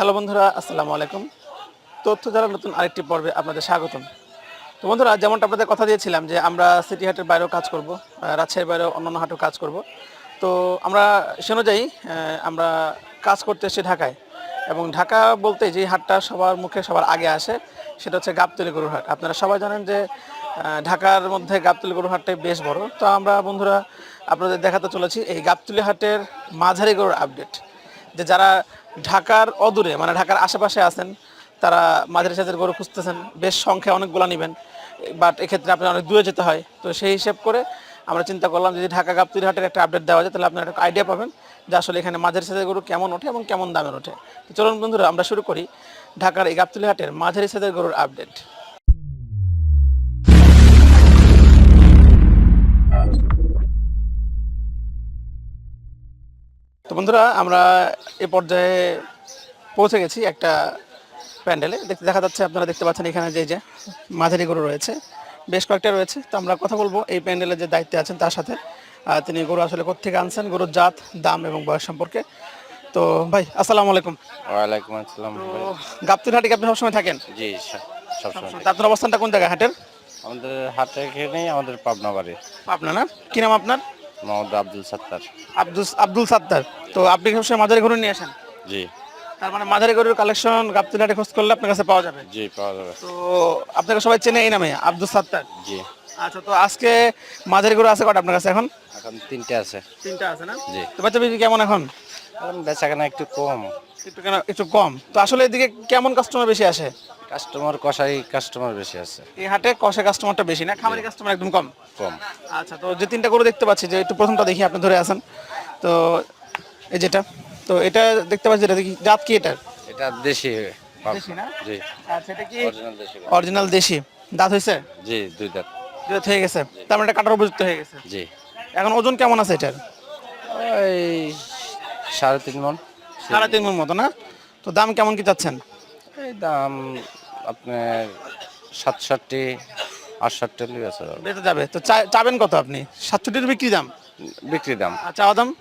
Hello বন্ধুরা, আসসালামু আলাইকুম। তথ্য যারা নতুন আরেকটি পর্বে আপনাদের স্বাগতম। তো বন্ধুরা, যেমনটা আপনাদের কথা দিয়েছিলাম যে আমরা সিটি হাটের বাইরেও কাজ করব রাজশাহীর বাইরেও অন্যান্য হাটেও কাজ করব। তো আমরা সে অনুযায়ী আমরা কাজ করতে এসেছি ঢাকায়। এবং ঢাকা বলতে যে হাটটা সবার মুখে সবার আগে আসে, সেটা হচ্ছে গাবতলি গরুর হাট। আপনারা সবাই জানেন যে ঢাকার মধ্যে গাবতলি গরুর হাটটাই বেশ বড়। তো আমরা বন্ধুরা, আপনাদের দেখাতে চলেছি এই গাবতলি হাটের মাঝারি গরুর আপডেট যে যারা ঢাকার অদূরে মানে ঢাকার আশেপাশে আছেন, তারা মাঝারি সাইজের গরু খুঁজতেছেন, বেশ সংখ্যায় অনেকগুলো নেবেন বাট এক্ষেত্রে আপনার অনেক দূরে যেতে হয়। তো সেই হিসেব করে আমরা চিন্তা করলাম যদি ঢাকা গাবতুরি হাটের একটা আপডেট দেওয়া যায়, তাহলে আপনারা একটা আইডিয়া পাবেন যে আসলে এখানে মাঝারি সাইজের গরু কেমন ওঠে এবং কেমন দামের ওঠে। তো চলুন বন্ধুরা, আমরা শুরু করি ঢাকার এই গাবতুলি হাটের মাঝারি সাইজের গরুর আপডেট তো বন্ধুরা আমরা এ পর্যায়ে পৌঁছে গেছি একটা প্যান্ডেলে। দেখতে দেখা যাচ্ছে আপনারা দেখতে পাচ্ছেন এখানে যে যে মাঝারি গরু রয়েছে। বেশ কয়েকটা রয়েছে। তো আমরা কথা বলব এই প্যান্ডেলের যে দায়িত্বে আছেন তার সাথে। তিনি গরু আসলে কোথেকে আনছেন? গরুর জাত দাম এবং বয়স সম্পর্কে। তো ভাই আসসালামু আলাইকুম। ওয়ালাইকুম আসসালাম তো গাবতুর হাটে আপনি সবসময় থাকেন? জি সব- সবসময় আপনার অবস্থানটা কোন জায়গায়? হাটের? আমাদের হাটে এখানেই আমাদের পাবনা বাড়ি। আপনার না? কি নাম আপনার? মোহাম্মদ আব্দুল সাত্তার। আব্দুল আব্দুল সাত্তার। তো আপনি সবসময় মাঝারি গরু নিয়ে আসেন? জি। তার মানে মাঝারি গরুর কালেকশন গাবতুল হাটে খোঁজ করলে আপনার কাছে পাওয়া যাবে? জি পাওয়া যাবে। তো আপনাকে সবাই চেনে এই নামে আব্দুল সাত্তার? জি। আচ্ছা তো আজকে মাঝারি গরু আছে কটা আপনার কাছে এখন? এখন তিনটে আছে। তিনটা আছে না? জি। তো বাচ্চা বিক্রি কেমন এখন? এখন বেচাকেনা একটু কম। একটু কেন একটু কম। তো আসলে এদিকে কেমন কাস্টমার বেশি আসে? কাস্টমার কষাই কাস্টমার বেশি আছে। এই হাটে কষে কাস্টমারটা বেশি না? খামারি কাস্টমার একদম কম? কম। আচ্ছা তো যে তিনটা গরু দেখতে পাচ্ছি যে একটু প্রথমটা দেখি আপনি ধরে আছেন। তো এই যেটা তো এটা দেখতে পাচ্ছি এটা দেখি জাত কি এটার? এটা দেশি দেশি না? জি। আচ্ছা এটা কি অরিজিনাল দেশি অরিজিনাল দেশি? দাঁত হয়েছে? জি দুই দাঁত। দাঁত হয়ে গেছে। তার মানে এটা কাটার উপযুক্ত হয়ে গেছে? জি। এখন ওজন কেমন আছে এটার? ওই সাড়ে তিন মন। সাড়ে তিন মণ মতো না? তো দাম কেমন কি চাচ্ছেন? এই দাম আপনার সাতষট্টি আটষট্টি আছে বেঁচে যাবে। তো চা- চাবেন কত আপনি? সাতষট্টির বিক্রি দাম? বিক্রি দাম। আর চাওয়া দাম?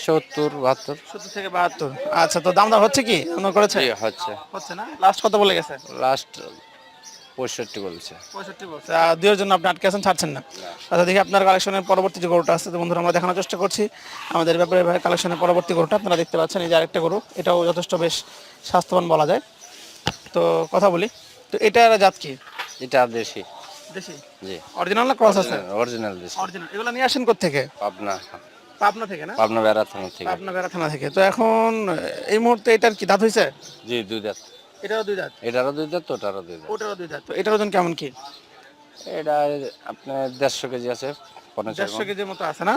সত্তর বাহাত্তর। সত্তর থেকে বাহাত্তর। আচ্ছা তো দাম দাম হচ্ছে কি? এমন করেছে? হচ্ছে। হচ্ছে না? লাস্ট কত বলে গেছে? লাস্ট পঁয়ষট্টি বলছে। পঁয়ষট্টি বলছে। আর দুইয়ের জন্য আপনি আটকে আছেন ছাড়ছেন না। আচ্ছা দেখি আপনার কালেকশনের পরবর্তী যে গরুটা আছে তো বন্ধুরা আমরা দেখানোর চেষ্টা করছি। আমাদের ব্যাপারে কালেকশনের পরবর্তী গরুটা আপনারা দেখতে পাচ্ছেন। এই যে আরেকটা গরু এটাও যথেষ্ট বেশ স্বাস্থ্যবান বলা যায়। তো কথা বলি। তো এটার জাত কি? এটা দেশি। দেশি? জি। অরিজিনাল না ক্রস আছে? অরিজিনাল দেশি। অরিজিনাল এগুলো নিয়ে আসেন থেকে পাবনা। পাবনা থেকে না? পাবনা বেড়া থানা থেকে। পাবনা বেড়া থানা থেকে। তো এখন এই মুহূর্তে এটার কি দাঁত হয়েছে জি দুই দাঁত। এটারও দুই দাঁত? এটারও দুই দাঁত ওটারও দুই দাঁত। ওটারও দুই দাঁত। তো এটার ওজন কেমন কি? এটা আপনার দেড়শো কেজি আছে দেড়শো কেজির মতো আছে না?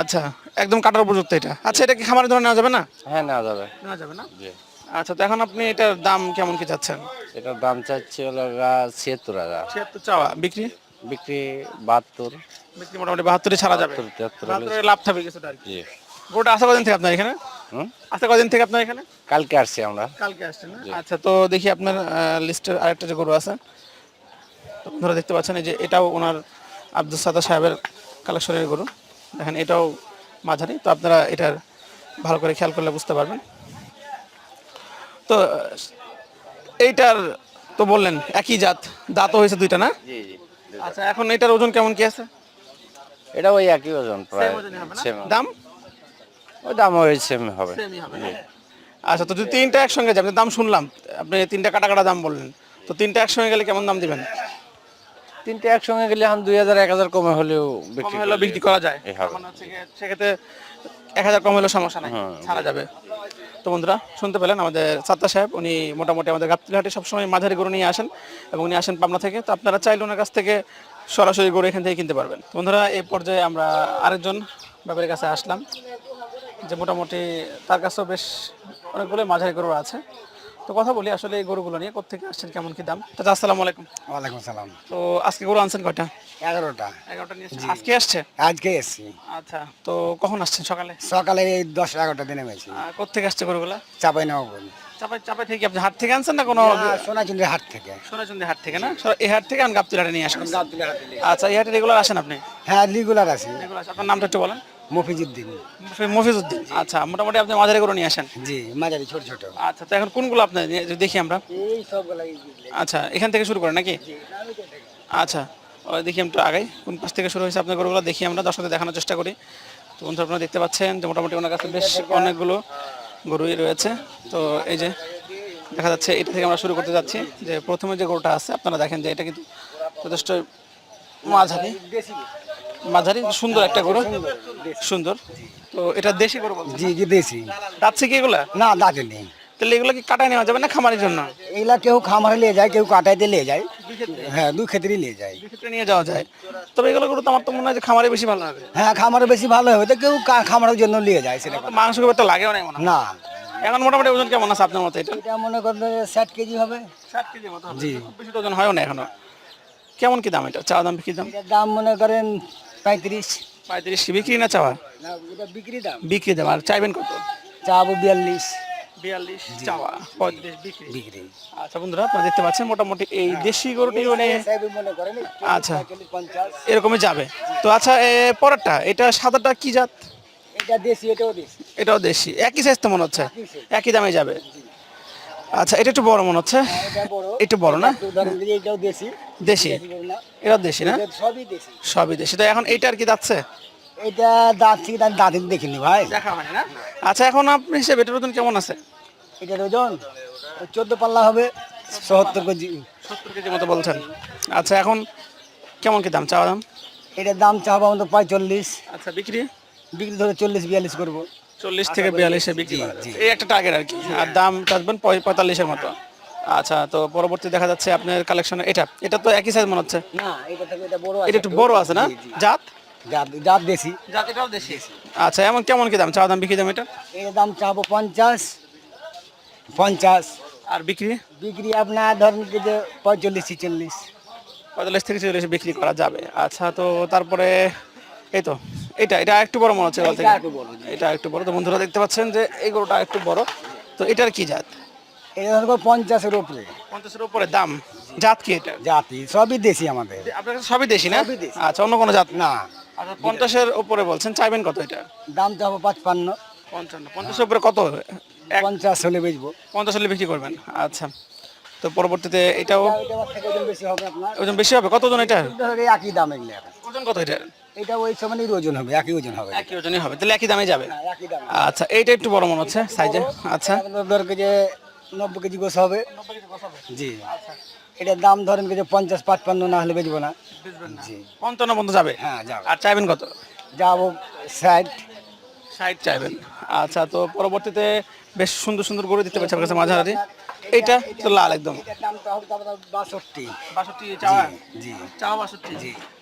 আচ্ছা একদম কাটার উপযুক্ত এটা। আচ্ছা এটা কি খামারের ধরে নেওয়া যাবে না? হ্যাঁ নেওয়া যাবে। নেওয়া যাবে না? জি। আচ্ছা তো এখন আপনি এটার দাম কেমন কি চাচ্ছেন? এটার দাম চাচ্ছে হলো ছিয়াত্তর হাজার। ছিয়াত্তর চাওয়া। বিক্রি? বিক্রি বাহাত্তর। বিক্রি মোটামুটি বাহাত্তরে ছাড়া যাবে। বাহাত্তরে লাভ থাকবে কিছুটা আর কি। গোটা আসা কদিন থেকে আপনার এখানে? আসা কদিন থেকে আপনার এখানে? কালকে আসছি আমরা। কালকে আসছেন না? আচ্ছা তো দেখি আপনার লিস্টের আরেকটা যে গরু আছে বন্ধুরা দেখতে পাচ্ছেন যে এটাও ওনার আব্দুল সাদা সাহেবের কালেকশনের গরু। দেখেন এটাও মাঝারি তো আপনারা এটার ভালো করে খেয়াল করলে বুঝতে পারবেন। তো এইটার তো বললেন একই জাত দাঁতও হয়েছে দুইটা না? আচ্ছা এখন এটার ওজন কেমন কি আছে? এটা ওই একই ওজন প্রায় দাম? ওই দাম ওই সেম হবে। আচ্ছা তো যদি তিনটা একসঙ্গে যাবে দাম শুনলাম আপনি তিনটা কাটা কাটা দাম বললেন তো তিনটা একসঙ্গে গেলে কেমন দাম দিবেন? তিনটে একসঙ্গে গেলে এখন দুই হাজার এক হাজার কমে হলেও বিক্রি হলেও বিক্রি করা যায়। সেক্ষেত্রে এক হাজার কম হলেও সমস্যা নাই ছাড়া যাবে। তো বন্ধুরা, শুনতে পেলেন আমাদের সাত্তা সাহেব, উনি মোটামুটি আমাদের গাবতলিহাটে সবসময় মাঝারি গরু নিয়ে আসেন এবং উনি আসেন পাবনা থেকে। তো আপনারা চাইলে ওনার কাছ থেকে সরাসরি গরু এখান থেকে কিনতে পারবেন। বন্ধুরা, এই পর্যায়ে আমরা আরেকজন ব্যাপারের কাছে আসলাম, যে মোটামুটি তার কাছেও বেশ অনেকগুলো মাঝারি গরু আছে। তো কথা বলি আসলে এই গরুগুলো নিয়ে কোথেকে আসছেন কেমন কি দাম? চাচা আসসালামু আলাইকুম। ওয়ালাইকুম সালাম। তো আজকে গরু আনছেন কয়টা? এগারোটা। এগারোটা নিয়ে আসছেন। আজকে আসছে? আজকে এসছি। আচ্ছা তো কখন আসছেন সকালে? সকালে এই দশ এগারোটা দিনে গেছি আহ, কোত্থেকে আসছে গরুগুলা? চাপাই নেওয়া বলি চাপাই চাপাই থেকে কি আপনি হাট থেকে আনছেন না কোনো সোনাচুন্ডির হাট থেকে। সোনাচন্দি হাট থেকে না? সর- এই হাট থেকে আন গাবতুল হাটে নিয়ে আসেন আচ্ছা এই হাটে রেগুলার আসেন আপনি? হ্যাঁ লিগুলার আছে রেগুলার আপনার নামটা একটু বলেন। মফিজুদ্দিন। মফিজুদ্দিন আচ্ছা মোটামুটি আপনি মাঝারি গরু নিয়ে আসেন। জি মাঝারি ছোট ছোট। আচ্ছা তো এখন কোনগুলো আপনার নিয়ে- দেখি আমরা? এই সবগুলাই আচ্ছা এখান থেকে শুরু করেন নাকি? আচ্ছা দেখি একটু আগে কোন পাশ থেকে শুরু হয়েছে আপনার গরুগুলো দেখি আমরা দর্শকদের দেখানোর চেষ্টা করি। তো বন্ধু আপনারা দেখতে পাচ্ছেন যে মোটামুটি ওনার কাছে বেশ অনেকগুলো গরুই রয়েছে। তো এই যে দেখা যাচ্ছে এটা থেকে আমরা শুরু করতে যাচ্ছি। যে প্রথমে যে গরুটা আছে আপনারা দেখেন যে এটা কিন্তু যথেষ্ট মাঝারি। মাঝারি সুন্দর একটা গরু। সুন্দর। তো এটা দেশি গরু বলছেন? জি জি দেশি। যাচ্ছে কি এগুলা? না দাঁতে নেই। তাহলে এগুলো কি কাটায় নেওয়া যাবে না খামারের জন্য? এগুলা কেউ খামারে নিয়ে যায় কেউ কাটাইতে নিয়ে যায়। হ্যাঁ দু ক্ষেত্রেই নিয়ে যায়। ক্ষেত্রে নিয়ে যাওয়া যায়। তবে এগুলো গরু তো আমার তো মনে হয় যে খামারে বেশি ভালো হবে। হ্যাঁ খামারে বেশি ভালো হবে তো কেউ খামারের জন্য নিয়ে যায় সেটা মাংস খুব একটা লাগেও না না। এখন মোটামুটি ওজন কেমন আছে আপনার মতো এটা? এটা মনে করলে ষাট কেজি হবে। ষাট কেজি মতো জি। বেশি ওজন হয়ও না এখনও। কেমন কি দাম এটা? চা দাম কি দাম? দাম মনে করেন পঁয়ত্রিশ। পঁয়ত্রিশ বিক্রি না চাওয়া? না এটা বিক্রি দাম। বিক্রি দাম আর চাইবেন কত? চাবো বিয়াল্লিশ। বিয়াল্লিশ চাওয়া পঁয়ত্রিশ বিক্রি। বিক্রি। আচ্ছা বন্ধুরা আপনারা দেখতে পাচ্ছেন মোটামুটি এই দেশি গরুটি মানে আচ্ছা। এরকমই যাবে। তো আচ্ছা পরেরটা এটা সাদাটা কি জাত? এটা দেশি এটাও দেশি। এটাও দেশি। একই সাইজ তো মনে হচ্ছে। একই দামে যাবে। আচ্ছা এটা একটু বড় মনে হচ্ছে। একটু বড় না? দেশি। এটা দেশি না। সবই দেশি। সবই দেশি। তো এখন এইটা আর কি যাচ্ছে এটা দাঁত থেকে দাঁত দাঁতে দেখিনি ভাই। দেখা হয়নি না। আচ্ছা এখন আপনি হিসেবে এটার ওজন কেমন আছে? এটার ওজন চোদ্দ পাল্লা হবে সত্তর কেজি। সত্তর কেজি মতো বলছেন। আচ্ছা এখন কেমন কি দাম? চাওয়া দাম? এটার দাম চাবো আমাদের পঁয়তাল্লিশ। আচ্ছা বিক্রি? বিক্রি ধরে চল্লিশ বিয়াল্লিশ করব। চল্লিশ থেকে বিয়াল্লিশে বিক্রি এই একটা টার্গেট আর কি। আর দাম পঁয়- পঁয়তাল্লিশের মতো। আচ্ছা তো পরবর্তী দেখা যাচ্ছে আপনার কালেকশনে এটা এটা তো একই সাইজ মনে হচ্ছে। না এটা থেকে এটা বড় এটা একটু বড় আছে না? জাত? জাত দেশি। জাত এটাও দেশি। আচ্ছা এমন কেমন কি দাম? চাওয়া দাম বিক্রি দাম এটা? দাম চাবো পঞ্চাশ। পঞ্চাশ। আর বিক্রি? বিক্রি আপনার ধরেন যে পঁয়তাল্লিশ ছিচল্লিশ পঁয়তাল্লিশ থেকে চল্লিশে বিক্রি করা যাবে। আচ্ছা তো তারপরে এই তো। এটা এটা একটু বড় মনে হচ্ছে থেকে। এটা একটু বড়, তো বন্ধুরা দেখতে পাচ্ছেন যে এই গরুটা একটু বড়। তো এটার কি জাত? এটা ধরো পঞ্চাশের উপরে। পঞ্চাশের উপরে দাম। জাত কি এটা জাতি সবই দেশি আমাদের। আপনার কাছে সবই দেশি না? আচ্ছা অন্য কোনো জাত? না। আচ্ছা পঞ্চাশের উপরে বলছেন চাইবেন কত এটা? দাম পাঁচপান্ন। পঞ্চান্ন। পঞ্চাশের উপরে কত পঞ্চাশ হলে বেচবো। পঞ্চাশ হলে বিক্রি করবেন। আচ্ছা। তো পরবর্তীতে এটাও বেশি হবে আপনার। ওজন বেশি হবে? কত ওজন এটা একই দাম এগুলো। ওজন কত এটা এটা ওই সমানের ওজন হবে একই ওজন হবে। একই ওজনই হবে তাহলে একই দামে যাবে? হ্যাঁ, একই দাম। আচ্ছা এইটা একটু বড় মনে হচ্ছে সাইজে আচ্ছা। ধর কেজি নব্বই কেজি গোস হবে। জি। এটার দাম ধরেন কেজি পঞ্চাশ পাঁচপান্ন না হলে বেচবো না। জি। পঞ্চান্ন পর্যন্ত যাবে? হ্যাঁ যাব। আর চাইবেন কত? যাব ষাট। ষাট চাইবেন। আচ্ছা তো পরবর্তীতে বেশ সুন্দর সুন্দর গরু দিতে পারছে আমার কাছে মাঝারি। এইটা তো লাল একদম। বাষট্টি। বাষট্টি চাওয়া? জি চাওয়া বাষট্টি?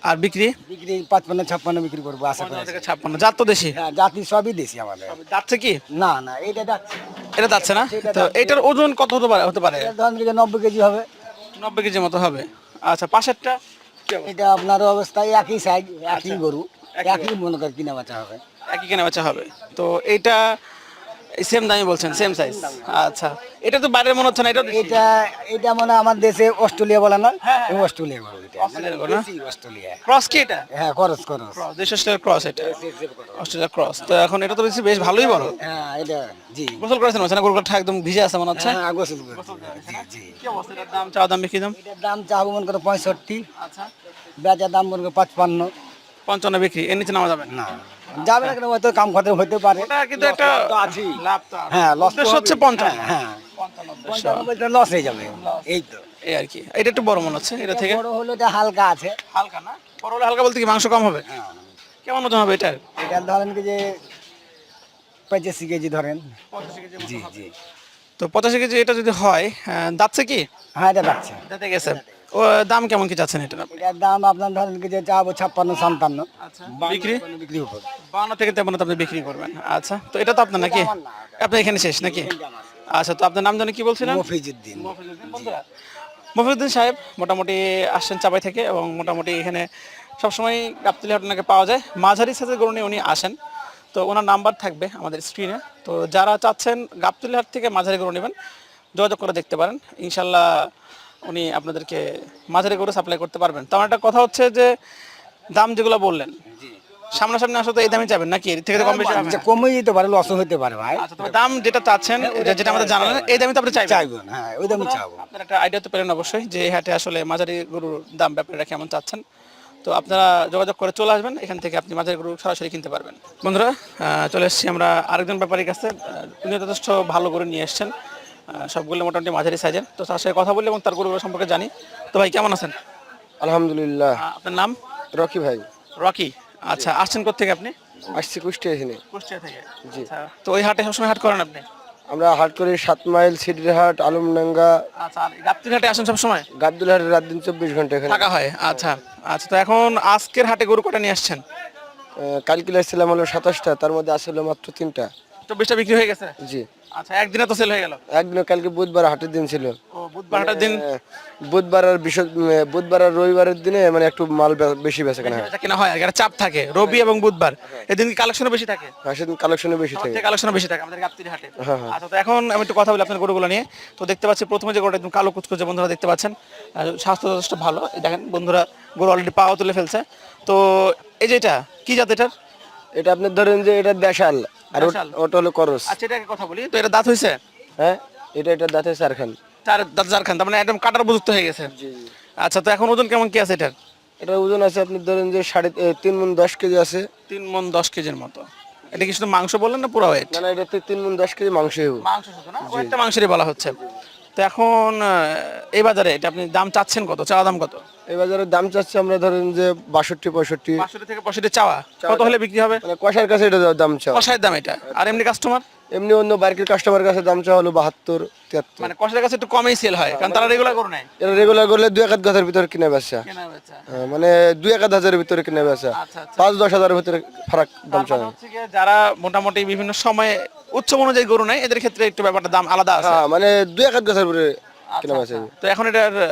আর বিক্রি? বিক্রি পাঁচপান্ন ছাপ্পান্ন বিক্রি করব আশা করি থেকে ছাপ্পান্ন। যাত তো দেশি? হ্যাঁ জাতি সবই দেশি আমাদের। যাচ্ছে কি? না না এটা যাচ্ছে এটা যাচ্ছে না? তো এটার ওজন কত হতে পারে হতে পারে? এটা ধরেন কেজি নব্বই কেজি হবে। নব্বই কেজি মতো হবে। আচ্ছা পাশেরটা? এটা আপনার অবস্থায় একই সাইজ একই গরু। একই মনে করেন কিনা বাচ্চা হবে। একই কেনা বেচা হবে। তো এইটা সেম দামই বলছেন সেম সাইজ আচ্ছা এটা তো বাইরের মনে হচ্ছে না এটা এটা এটা মানে আমার দেশে অস্ট্রেলিয়া বলে না? অস্ট্রেলিয়া গরু না? দেশি অস্ট্রেলিয়া। ক্রস কি এটা? হ্যাঁ করস করস দেশ অস্ট্রেলিয়ার ক্রস এটা। ক্রস তো এখন এটা তো বেশি বেশ ভালোই বড় হ্যাঁ এটা জি। গোসল করেছেন মনে গরুটা একদম ভিজে আছে মনে হচ্ছে? হ্যাঁ গোসল জি জি। কি অবস্থা? এটার দাম চাওয়া দাম বিক্রি দাম এটার দাম চাবো মনে করো পঁয়ষট্টি। আচ্ছা। দাম মনে করো পঞ্চান্ন বিক্রি এর নিচে নামা যাবে? না। যাবে না কেন? হয়তো কাম খরচ হতে পারে। কিন্তু একটা আছে লাভ তো হ্যাঁ লস হচ্ছে পঞ্চান্ন। হ্যাঁ। বলতে লস হয়ে যাবে। এই তো। এই আর কি। এটা একটু বড় মনে হচ্ছে এটা থেকে। বড় হলো এটা হালকা আছে। হালকা না? বড় হলে হালকা বলতে কি মাংস কম হবে? হ্যাঁ। কেমন ওজন হবে এটার? এটা ধরেন কি যে পঁচাশি কেজি ধরেন। কেজি জি জি। তো পঁচাশি কেজি এটা যদি হয় দাঁতছে কি? হ্যাঁ এটা রাখছে দাঁতে গেছে। ও দাম কেমন কি চাচ্ছেন এটা? এটার দাম আপনার ধরেন কি যে চাবো ছাপ্পান্ন সাতান্ন আচ্ছা। বিক্রি? বিক্রি বান্ন থেকে তেমন আপনি বিক্রি করবেন। আচ্ছা তো এটা তো আপনার নাকি? আপনি এখানে শেষ নাকি? আচ্ছা তো আপনার নাম জানি কি বলছিলেন? মফিজুদ্দিন। মফিজুদ্দিন সাহেব মোটামুটি আসছেন চাপাই থেকে এবং মোটামুটি এখানে সবসময় গাবতলি হাট ওনাকে পাওয়া যায়। মাঝারি সাইজের গরু নিয়ে উনি আসেন। তো ওনার নাম্বার থাকবে আমাদের স্ক্রিনে তো যারা চাচ্ছেন গাবতলি হাট থেকে মাঝারি গরু নেবেন যোগাযোগ করে দেখতে পারেন। ইনশাল্লাহ উনি আপনাদেরকে মাঝারি গরু সাপ্লাই করতে পারবেন। তো আমার একটা কথা হচ্ছে যে দাম যেগুলো বললেন সামনাসামনি আসলে তো এই দামই চাবেন নাকি? এর থেকে তো কম বেশি হবে। না? কমে যেতে পারে লসও হতে পারে ভাই। আচ্ছা তবে দাম যেটা চাচ্ছেন যেটা আমাদের জানালেন এই দামই তো আপনি চাইবেন? চাইব না হ্যাঁ ওই দামই চাবো আপনার একটা আইডিয়া তো পেলেন অবশ্যই যে এই হাটে আসলে মাঝারি গরুর দাম ব্যাপারীরা কেমন চাচ্ছেন। তো আপনারা যোগাযোগ করে চলে আসবেন এখান থেকে আপনি মাঝারি গরু সরাসরি কিনতে পারবেন। বন্ধুরা আহ, চলে এসেছি আমরা আরেকজন ব্যাপারীর কাছে। আহ, উনি যথেষ্ট ভালো গরু নিয়ে এসেছেন। সবগুলো মোটামুটি মাঝারি সাইজের। তো তার সাথে কথা বলি এবং তার গরুগুলো সম্পর্কে জানি। তো ভাই কেমন আছেন? আলহামদুলিল্লাহ। আপনার নাম? রকি ভাই। রকি। আচ্ছা আসছেন কোথেকে আপনি? আসছি কুষ্টিয়া এখানে। কুষ্টিয়া থেকে। জি। আচ্ছা তো ওই হাটে সবসময় হাট করেন আপনি? আমরা হাট করি সাত মাইল সিডিরহাট আলমডাঙ্গা। আচ্ছা গাপ্তির হাটে আসেন সবসময়? গাবদুলহাট রাত দিন চব্বিশ ঘণ্টা এখানে। থাকা হয় আচ্ছা। আচ্ছা তো এখন আজকের হাটে গরু কটা নিয়ে আসছেন? কালকে আসছিলাম হলো সাতাশটা তার মধ্যে আসলে মাত্র তিনটা। চব্বিশটা বিক্রি হয়ে গেছে? জি। আচ্ছা একদিনে তো সেল হয়ে গেল? একদিন কালকে বুধবার হাটের দিন ছিল। ও বুধবার হাটের দিন বুধবার আর বুধবার আর রবিবারের দিনে মানে একটু মাল বেশি বেচা কেনা হয়। কেনা হয় আর একটা চাপ থাকে রবি এবং বুধবার। এদিন কালেকশনও বেশি থাকে? আর সেদিন কালেকশনে বেশি থাকে। কালেকশনও বেশি থাকে আমাদের গাপ্তির হাটে। হ্যাঁ, হ্যাঁ। আচ্ছা তো এখন আমি একটু কথা বলি আপনার গরুগুলো নিয়ে। তো দেখতে পাচ্ছি প্রথমে যে গরুটা একদম কালো কুচকুচে বন্ধুরা দেখতে পাচ্ছেন। স্বাস্থ্য যথেষ্ট ভালো। দেখেন বন্ধুরা গরু অলরেডি পাওয়া তুলে ফেলছে। তো এই যে এটা কি জাত এটার? এটা আপনি ধরেন যে এটা দেশাল। আর ওট- হলো করস। আচ্ছা এটাকে কথা বলি। তো এটা দাঁত হয়েছে হ্যাঁ এটা এটা দাঁতে চারখান চার দাঁত চারখান তার মানে একদম কাটার উপযুক্ত হয়ে গেছে। আচ্ছা তো এখন ওজন কেমন কি আছে এটার? এটার ওজন আছে আপনি ধরেন যে সাড়ে তিন মন দশ কেজি আছে। তিন মন দশ কেজির মতো। এটা কি শুধু মাংস বললেন না পুরো ওয়েট না এটাতে তিন মন দশ কেজি মাংস হইব মাংস শুধু না? ওয়েটটা মাংসেরই বলা হচ্ছে। তো এখন এই বাজারে এটা আপনি দাম চাচ্ছেন কত? চাওয়া দাম কত? এই বাজারে দাম চাচ্ছে আমরা ধরেন যে বাষট্টি পঁয়ষট্টি। পাঁচশো থেকে পঁয়ষট্টি চাওয়া। কত হলে বিক্রি হবে? মানে কষার কাছে এটা দাম চাওয়া। কষায়ের দাম এটা। আর এমনি কাস্টমার এমনি অন্য বাইকের কাস্টমার কাছে দাম চাওয়া হলো বাহাত্তর তিয়াত্তর। মানে কষার কাছে একটু কমেই সেল হয় কারণ তারা রেগুলার করে নেয়। এটা রেগুলার করলে দুই এক গাছের ভিতরে কিনে বেচা। হ্যাঁ, মানে দুই এক হাজারের ভিতরে কিনে বেচা। আচ্ছা আচ্ছা। পাঁচ দশ হাজারের ভিতরে ফারাক দাম মানে হচ্ছে গিয়ে যারা মোটামুটি বিভিন্ন সময়ে উচ্চ অনুযায়ী গরু নেয় এদের ক্ষেত্রে একটু ব্যাপারটা দাম আলাদা আছে। হ্যাঁ মানে দুই এক গাছের ভিতরে কিনে বেচা। তো এখন এটার আহ,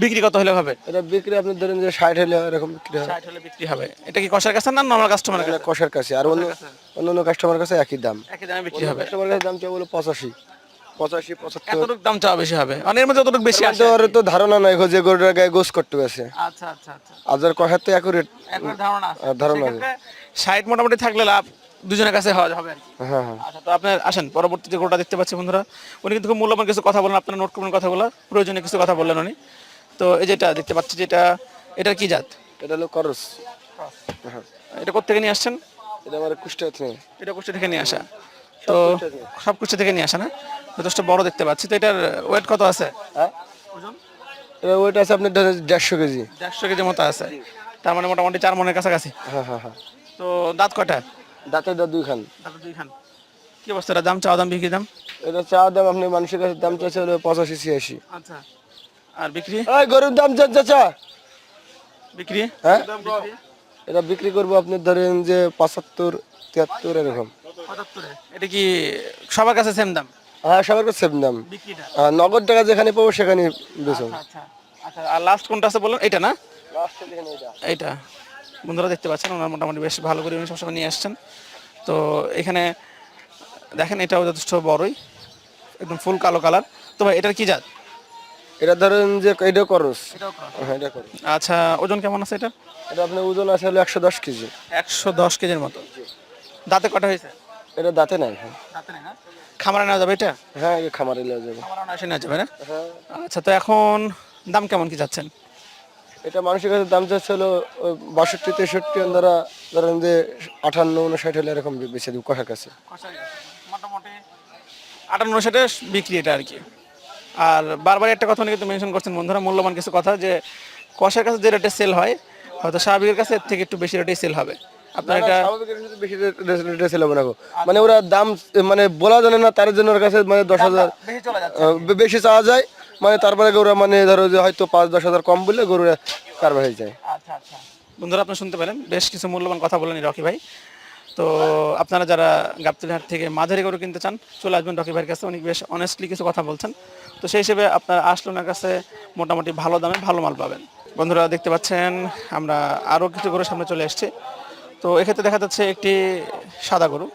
বিক্রি কত হলে হবে? এটা বিক্রি আপনি ধরেন যে ষাট হলে এরকম বিক্রি হয় ষাট হলে বিক্রি হবে। এটা কি কষার কাছে না নর্মাল কাস্টমার এটা কষার কাছে। আর অন্য অন্য অন্য কাস্টমার কাছে একই দাম। একই দামে বিক্রি হবে। কাস্টমার কাছে দাম চাওয়া বলো পঁচাশি? পঁচাশি পঁচাত্তর। দাম চাওয়া বেশি হবে। অনেক মধ্যে অতটুকু বেশি তো আর তো ধারণা নাই যে গরুটার গায়ে গোস করতে গেছে। আচ্ছা আচ্ছা আচ্ছা। আজার কষার তো এখন ধারণা আছে। ধারণা আছে। ষাট মোটামুটি থাকলে লাভ দুজনের কাছে হওয়া হবে হ্যাঁ হ্যাঁ আচ্ছা তো আপনার আসেন পরবর্তী যে গরুটা দেখতে পাচ্ছি বন্ধুরা। উনি কিন্তু খুব মূল্যবান কিছু কথা বলেন আপনারা নোট করবেন কথাগুলো। প্রয়োজনীয় কিছু কথা বললেন উনি। তো এই যেটা দেখতে পাচ্ছি যেটা এটার কি জাত? এটা হলো করস। হ্যাঁ। এটা কোথেকে নিয়ে আসছেন? এটা আমার কুষ্টিয়া থেকে। এটা কুষ্টি থেকে নিয়ে আসা। তো সব কুষ্টি থেকে নিয়ে আসা না? যথেষ্ট বড় দেখতে পাচ্ছি। তো এটার ওয়েট কত আছে? হ্যাঁ? এটা ওইটা আছে আপনার দেড়শো কেজি। দেড়শো কেজি মতো আছে। তার মানে মোটামুটি চার মনের কাছাকাছি। হ্যাঁ হ্যাঁ হ্যাঁ। তো দাঁত কয়টা? দাঁতের দাঁত দুই খান দাঁত দুই খান কি অবস্থা? দাম চাওয়া দাম বিক্রি দাম? এটা চা দাম আপনি মানুষের কাছে দাম চাইছে পঁচাশি ছিয়াশি। আচ্ছা। আর বিক্রি? এই গরুর দাম চান চাচা। বিক্রি? হ্যাঁ? এটা বিক্রি করব আপনি ধরেন যে পঁচাত্তর তিয়াত্তর এরকম। পঁচাত্তরে? এটা কি সবার কাছে সেম দাম? হ্যাঁ সবার কাছে সেম দাম। বিক্রিটা? নগদ টাকা যেখানে পাবো সেখানে বেচুন আচ্ছা আচ্ছা। আর লাস্ট কোনটা আছে বলুন? এটা না? এইটা। বন্ধুরা দেখতে পাচ্ছেন ওনার মোটামুটি বেশ ভালো করে উনি সবসময় নিয়ে আসছেন। তো এখানে দেখেন এটাও যথেষ্ট বড়ই। একদম ফুল কালো কালার তো ভাই এটার কি জাত? এটা ধরেন যে এটা করস হ্যাঁ এটা আচ্ছা ওজন কেমন আছে এটা? এটা আপনার ওজন আছে হলো একশো দশ কেজি। একশো দশ কেজির মতো। দাঁতে কটা হয়েছে? এটা দাঁতে নাই হ্যাঁ। দাঁতে নেই না? খামারে নেওয়া যাবে এটা? হ্যাঁ খামারে নেওয়া যাবে। খামারে নেওয়া যাবে না? হ্যাঁ। আচ্ছা তো এখন দাম কেমন কি যাচ্ছেন? এটা মানুষের কাছে দাম চাচ্ছে হলো বাষট্টি তেষট্টি ধরা ধরেন যে আঠান্ন উনষাট হলে এরকম বেছে দিব কষার কাছে। মোটামুটি আটান্ন সেটা বিক্রি এটা আর কি। আর বারবার একটা কথা উনি কিন্তু মেনশন করছেন বন্ধুরা মূল্যবান কিছু কথা যে কষার কাছে যে রেটে সেল হয় হয়তো স্বাভাবিকের কাছে এর থেকে একটু বেশি রেটে সেল হবে। আপনার এটা বেশি রেটে ছিল মনে করো মানে ওরা দাম মানে বলা জানে না তার জন্য ওর কাছে মানে দশ হাজার বেশি চাওয়া যায়। মানে তারপরে ওরা মানে ধরো যে হয়তো পাঁচ দশ হাজার কম বললে গরুরা কারবার হয়ে যায়। আচ্ছা আচ্ছা। বন্ধুরা আপনি শুনতে পেলেন বেশ কিছু মূল্যবান কথা বলেন রকি ভাই। তো আপনারা যারা গাবতলিহাট থেকে মাঝারি গরু কিনতে চান চলে আসবেন রকি ভাইয়ের কাছে। উনি বেশ অনেস্টলি কিছু কথা বলছেন। তো সেই হিসেবে আপনার আসলে ওনার কাছে মোটামুটি ভালো দামে ভালো মাল পাবেন। বন্ধুরা দেখতে পাচ্ছেন আমরা আরও কিছু গরুর সামনে চলে এসেছি। তো এক্ষেত্রে দেখা যাচ্ছে একটি সাদা গরু।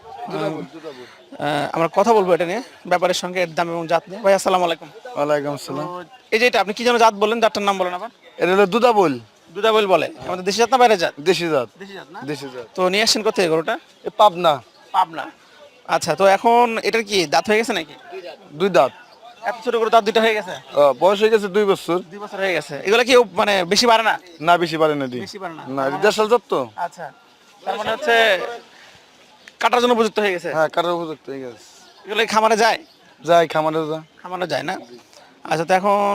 আমরা কথা বলব এটা নিয়ে ব্যাপারের সঙ্গে এর দাম এবং জাত নিয়ে। ভাই আসসালামু আলাইকুম। ওয়ালাইকুম আসসালাম। এই যে এটা আপনি কি যেন জাত বললেন জাতটার নাম বলেন আবার। এটা হলো দুধা বল দুধাবল বলে। আমাদের দেশি জাত না বাইরে জাত? দেশি জাত। দেশি জাত না? দেশি জাত। তো নিয়ে আসছেন কোথায় গরুটা? এ পাবনা। পাবনা। আচ্ছা তো এখন এটার কি দাঁত হয়ে গেছে নাকি? দুই দাঁত। এত ছোট করে দাঁত দুইটা হয়ে গেছে? আহ, বয়স হয়ে গেছে দুই বছর। দুই বছর হয়ে গেছে। এগুলো কি মানে বেশি বাড়ে না? না বেশি পারে না দি বেশি বাড়ে না। না দেশাল জাত তো। আচ্ছা। তার মানে হচ্ছে কাটার জন্য উপযুক্ত হয়ে গেছে? হ্যাঁ কাটার উপযুক্ত হয়ে গেছে। এগুলো কি খামারে যায়? যাই খামারে যা খামারে যায় না? আচ্ছা তো এখন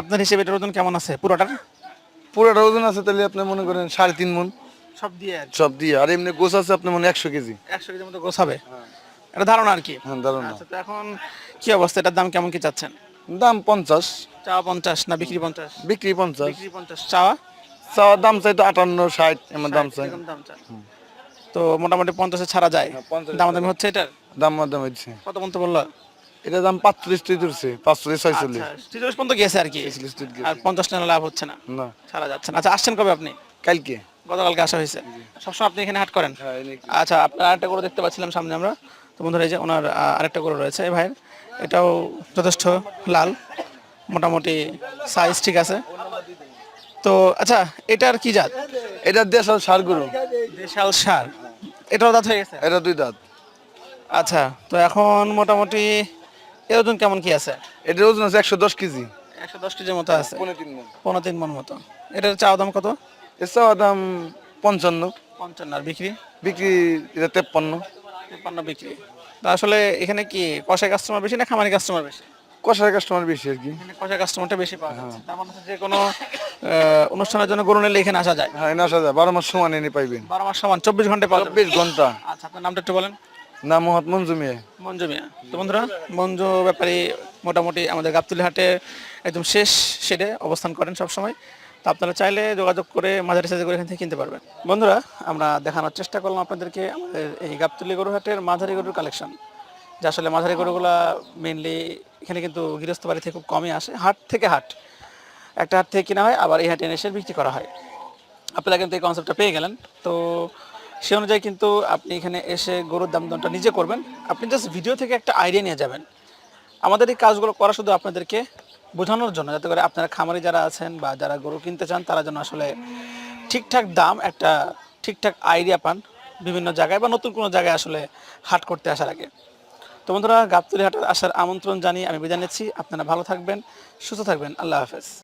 আপনার হিসেবে এটার ওজন কেমন আছে পুরোটার? পুরোটা ওজন আছে তাহলে আপনি মনে করেন সাড়ে তিন মন। সব দিয়ে সব দিয়ে। আর এমনি গোছ আছে আপনি মনে হয় একশো কেজি। একশো কেজির মতো গোছাবে এটা ধারণা আর কি? হ্যাঁ দারুণ আচ্ছা তো এখন কি অবস্থা? এটার দাম কেমন কি চাচ্ছেন? দাম পঞ্চাশ। চাওয়া পঞ্চাশ না বিক্রি পঞ্চাশ? বিক্রি পঞ্চাশ। বিক্রি পঞ্চাশ। চাওয়া? চাওয়ার দাম চাই তো আটান্ন ষাট এমন দাম চাই। দাম চান। তো মোটামুটি পঞ্চাশে ছাড়া যায়। দামাদামি হচ্ছে এটার? দাম মাধ্যম হচ্ছে। কত পর্যন্ত বলল? এটা দাম পাঁচচল্লিশ তুই তুলছে পাঁচচল্লিশ ছয়চল্লিশ। আচ্ছা পর্যন্ত গেছে আর কি। আর পঞ্চাশ টাকা লাভ হচ্ছে না। না। ছাড়া যাচ্ছে না। আচ্ছা আসছেন কবে আপনি? কালকে। গতকালকে আসা হয়েছে। সবসময় আপনি এখানে হাট করেন? হ্যাঁ আচ্ছা আপনার আরেকটা করে দেখতে পাচ্ছিলাম সামনে আমরা। তো বন্ধুরা এই যে ওনার আরেকটা গরু রয়েছে এই ভাইয়ের। এটাও যথেষ্ট লাল মোটামুটি সাইজ ঠিক আছে। তো আচ্ছা এটার কি জাত? এটা দেশাল সার গরু। দেশাল সার। এটাও দাঁত হয়ে গেছে? এটা দুই দাঁত। আচ্ছা তো এখন মোটামুটি এর ওজন কেমন কি আছে? এটার ওজন আছে একশো দশ কেজি। একশো দশ কেজির মতো আছে? মন পনেরো তিন মন মতো। এটার চাওয়া দাম কত? এর চাওয়া দাম পঞ্চান্ন। পঞ্চান্ন। আর বিক্রি? বিক্রি এটা তেপ্পান্ন। তিপ্পান্ন বিক্রি। তো আসলে এখানে কি কষাই কাস্টমার বেশি না খামারি কাস্টমার বেশি? কষার কাস্টমার বেশি আর কি। এখানে কষাই কাস্টমারটা বেশি পাওয়া যাচ্ছে। তার মানে যে কোনো অনুষ্ঠানের জন্য গরু নিলে এখানে আসা যায়। হ্যাঁ এনে আসা যায়। বারো মাস সমান এনে পাইবেন। বারো মাস সমান চব্বিশ ঘণ্টা পাওয়া চব্বিশ ঘণ্টা। আচ্ছা আপনার নামটা একটু বলেন। নাম মোহাম্মদ মঞ্জু মিয়া। মঞ্জু মিয়া। তো বন্ধুরা মঞ্জু ব্যাপারী মোটামুটি আমাদের গাবতলি হাটে একদম শেষ শেডে অবস্থান করেন সব সময় তো আপনারা চাইলে যোগাযোগ করে মাঝারি সাইজে করে এখান থেকে কিনতে পারবেন। বন্ধুরা, আমরা দেখানোর চেষ্টা করলাম আপনাদেরকে আমাদের এই গাবতলি গরু হাটের মাঝারি গরুর কালেকশন যে আসলে মাঝারি গরুগুলা মেনলি এখানে কিন্তু গৃহস্থ বাড়ি থেকে খুব কমই আসে। হাট থেকে হাট। একটা হাট থেকে কিনা হয়, আবার এই হাটে এনে বিক্রি করা হয়। আপনারা কিন্তু এই কনসেপ্টটা পেয়ে গেলেন। তো সে অনুযায়ী কিন্তু আপনি এখানে এসে গরুর দাম দরটা নিজে করবেন। আপনি জাস্ট ভিডিও থেকে একটা আইডিয়া নিয়ে যাবেন। আমাদের এই কাজগুলো করা শুধু আপনাদেরকে। বোঝানোর জন্য, যাতে করে আপনারা খামারি যারা আছেন বা যারা গরু কিনতে চান, তারা যেন আসলে ঠিকঠাক দাম, একটা ঠিকঠাক আইডিয়া পান বিভিন্ন জায়গায় বা নতুন কোনো জায়গায় আসলে হাট করতে আসার আগে। তো বন্ধুরা, গাবতলি হাটের আসার আমন্ত্রণ জানিয়ে আমি বিদায় নিচ্ছি। আপনারা ভালো থাকবেন, সুস্থ থাকবেন। আল্লাহ হাফেজ।